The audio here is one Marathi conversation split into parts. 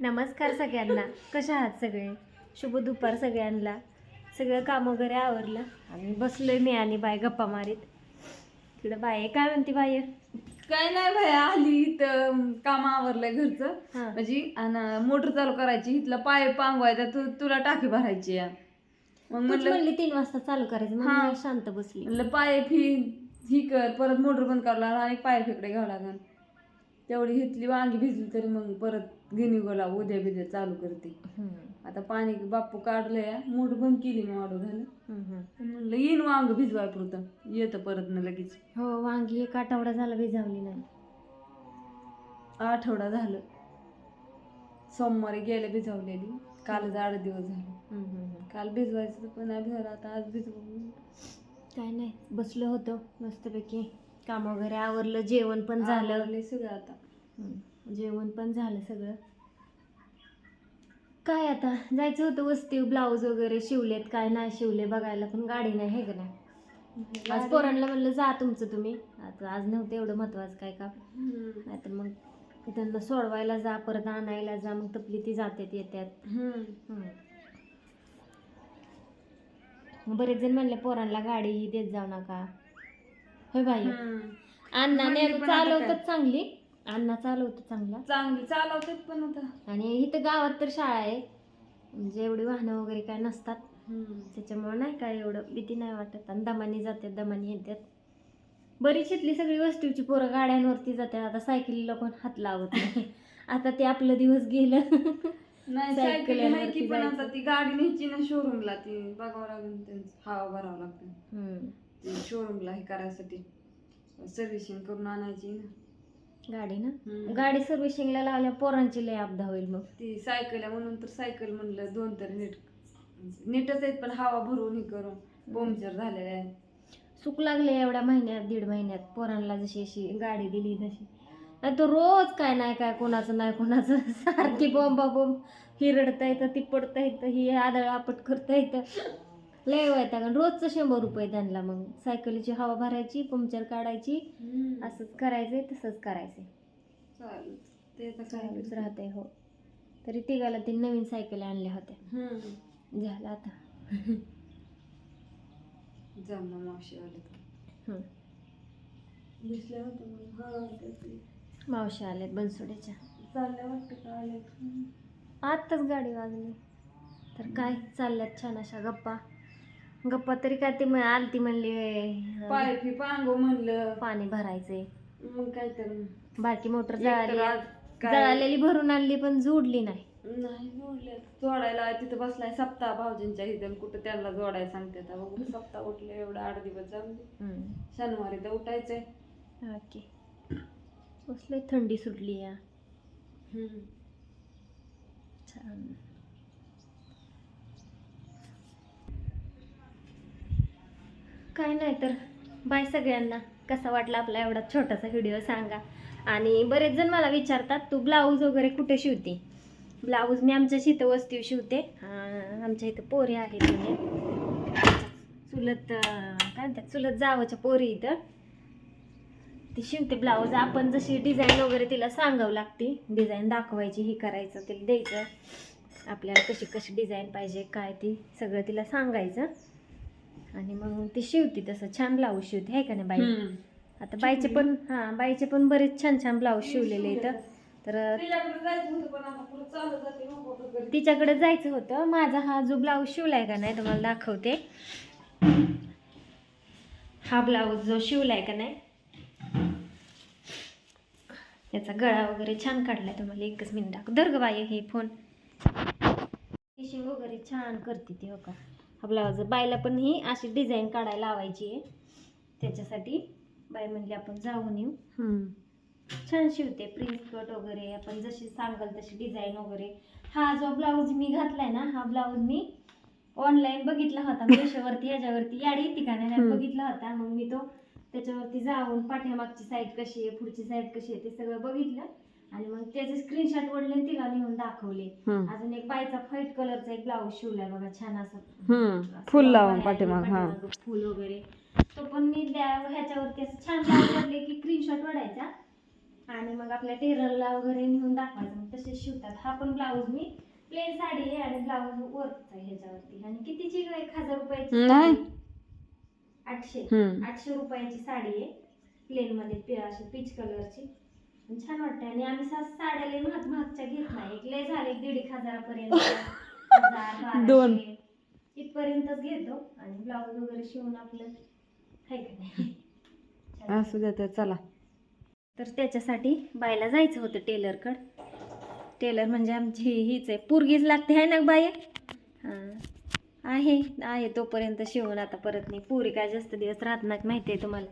नमस्कार सगळ्यांना. कशा आहात सगळे? शुभ दुपार सगळ्यांना. सगळं काम वगैरे आवरलं? आणि बसलोय मी आणि बाय गप्पा मारीत. तिकडं बाय. काय म्हणते बाय काय नाही भाई आली इथं. काम आवरलंय घरचं. हा. म्हणजे आणि मोटर चालू करायची. इथला पाय पांगवायचा. तू तुला टाकी भरायची मग तूच म्हटलं म्हणली तीन वाजता चालू करायचं. म्हणून हा. मी शांत बसली. म्हणलं पाय फी ही कर. परत मोटर बंद करावं लागणार आणि पाय फेकडे घ्यावं लागणार. तेवढी घेतली वांगी भिजली तरी मग परत गिनी गोला उद्या बिद्या चालू करते. आता पाणी बाप्पू काढलंय मोटर बंद केली मग ऑर्डर झालं. म्हणलं येईन वांग भिजवाय पुरतं. येतं परत न लगेच. हो वांगी एक आठवडा झाला भिजावली नाही. आठवडा झालं. सोमवारी गेले भिजवलेली. कालच आठ दिवस झाले. काल भिजवायचं पण नाही भिजवलं आता आज भिजवू. काय नाही बसलो होतो मस्तपैकी. काम वगैरे आवरलं जेवण पण झालं आवरलंय सगळं आता हम्म. जेवण पण झालं सगळं काय आता जायचं होतं वस्ती ब्लाऊज वगैरे शिवलेत काय नाही शिवले बघायला पण गाडी नाही हे का नाही आज पोरांना म्हणलं जा तुमचं तुम्ही आता आज नव्हतं एवढं महत्वाचं काय का हम्म. नाहीतर मग त्यांना सोडवायला जा परत आणायला जा मग तपली ती जातात येतात हम्म. हम्म. मग बरेच जण म्हणले पोरांना गाडी ही देत जाऊ नका होय बाई. अण्णाने पण आता चालवतात? चांगली. अण्णा चालवतो चांगला. चांगली चालवतात पण आता. आणि इथं गावात तर शाळा आहे. म्हणजे एवढी वाहनं वगैरे काय नसतात. त्याच्यामुळे नाही काय एवढं भीती नाही वाटत. आणि दमानी जातात दमानी येतात. बरीच इथली सगळी वस्तूची पोरं गाड्यांवरती जातात. आता सायकलीला कोण हात लावत नाही. आता ते आपलं दिवस गेलं. नाही सायकल आहे की पण. आता ती गाडी न्यायची ना शोरूमला ती बघावं लागेल त्यांचं हवा भरावं लागतं. शोरूमला हे करायसाठी सर्व्हिसिंग करून आणायची ना. गाडी ना? हम्म. गाडी सर्व्हिसिंगला लावल्या पोरांची लय अपघात होईल मग. ती सायकल आहे म्हणून तर सायकल म्हणलं दोन तर नीट नीटच आहेत पण हवा भरून हे करून पंक्चर झालेले आहे सुख लागले एवढ्या महिन्यात दीड महिन्यात पोरांना जशी अशी गाडी दिली तशी. आणि तो रोज काय नाही काय कोणाचं नाही कोणाचं. सारखी बोंबा बोंब ही रडता येतं ती पडता येतं ही आदळ आपट करता येतं लय वायता कारण रोजचं शंभर रुपये त्यांना मग. सायकलीची हवा भरायची पंक्चर काढायची असंच करायचंय तसंच करायचंय. चालेल ते काय चालूच राहतंय हो. तरी तिघाला ते नवीन सायकल आणल्या होत्या. हम्म. झालं आता. जमना मावशी आले हम्म. हा ते- मावशी आल्यात बनसोड्याच्या. चालल्या वाटतं का आले आत्ताच गाडी वाजली. तर काय? चालल्यात छान अशा गप्पा. गप्पा तरी काय ते म- आलती म्हणली पाय फी पांगो म्हणलं. पाणी भरायचंय. मग काय तर बारकी मोटर जळाली आज काय- जळालेली भरून आणली पण जोडली नाही. नाही जोडले. जोडायला तिथं बसलाय सप्ताह भाऊजींच्या इथं कुठं त्यांना जोडायला सांगते आता. बघू सप्ताह उठले एवढं आठ दिवस जाऊन दे. शनिवारी तर उठायचंय. ओके. बसले थंडी सुटली या. छान. काय नाही तर. बाय सगळ्यांना. कसा वाटला आपला एवढा छोटासा व्हिडिओ सांगा. आणि बरेच जण मला विचारतात तू ब्लाऊज वगैरे कुठे शिवते? ब्लाऊज मी आमच्याच इथं वस्ती शिवते. आमच्या इथं पोरी आहेत म्हणजे. चुलत काय म्हणतात? चुलत जावच्या पोरी इथं. ती शिवते ब्लाऊज. आपण जशी डिझाईन वगैरे तिला सांगावं लागते. डिझाईन दाखवायची हे करायचं तिला द्यायचं. आपल्याला कशी कशी डिझाईन पाहिजे काय ती सगळं तिला सांगायचं. आणि मग ती शिवते तसं छान ब्लाऊज शिवते आहे का नाही बाई? आता बाईचे पण हां बाईचे पण बरेच छान छान ब्लाऊज शिवलेले इथं. तर तिच्याकडे जायचं होतं माझा हा जो ब्लाऊज शिवलाय का नाही तुम्हाला दाखवते. हा ब्लाऊज जो शिवलाय का नाही याचा गळा वगैरे छान काढलाय तुम्हाला एकच मिनिट दाखव. दर्ग बाई हे फोन फिशिंग वगैरे छान करते ती हो का? ब्लाऊज. बाईला पण ही अशी डिझाईन काढायला लावायची आहे. त्याच्यासाठी बाई म्हणली आपण जाऊन येऊ. छान शिवते प्रिन्स कट वगैरे आपण जशी सांगाल तशी डिझाईन वगैरे. हा जो ब्लाऊज मी घातलाय ना हा ब्लाऊज मी ऑनलाईन बघितला होता. मेशोवरती याच्यावरती याडी येते का नाही. बघितला होता. मग मी तो त्याच्यावरती जाऊन पाठीमागची साईड कशी आहे पुढची साईड कशी आहे ते सगळं बघितलं. आणि मग त्याचे स्क्रीनशॉट वडले आणि तिला नेऊन दाखवले हम्म. अजून एक बायचा व्हाईट कलरचा एक ब्लाऊज शिवलाय बघा छान असं हम्म. असं फुल लावून पाठीमाग हा पाठीमागं फुल वगैरे तो पण मी त्या ह्याच्यावरती असं छान वाटले की स्क्रीनशॉट वाढायचा आणि मग आपल्या टेलरला वगैरे नेऊन दाखवायचं मग तसेच शिवतात हा पण ब्लाऊज मी प्लेन साडी आहे आणि ब्लाऊज वर्क आहे ह्याच्यावरती आणि कितीची ग? एक हजार रुपयाची नाही. साडी. आठशे हम्म. आठशे रुपयाची साडी आहे प्लेन मध्ये पि- अशी पीच कलरची छान वाटते आणि आम्ही सा- साड्या लय महाग महागच्या घेत नाही. एक लय झाले दीड एक हजारापर्यंत. हजार, बाराशे. दोन. इथपर्यंतच घेतो. आणि ब्लाऊज वगैरे शिवून आपलं आहे का नाही? छान. असू द्या तर चला. तर त्याच्यासाठी बायला जायचं होतं टेलरकड. टेलर म्हणजे आमची हीच आहे. पोरगीच लागते आहे ना बाई? हां. आहे आहे तोपर्यंत शिवून. आता परत नाही. पुरी काय जास्त दिवस राहत नाहीत माहिती आहे तुम्हाला.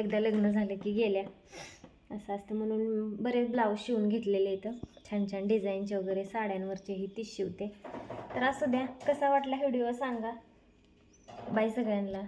एकदा लग्न झालं की गेल्या. असं असतं म्हणून बरेच ब्लाऊज शिवून घेतलेले इथं छान छान डिझाईनचे वगैरे साड्यांवरचेही तीच शिवते. तर असू द्या. कसा वाटला व्हिडिओ सांगा. बाय सगळ्यांना.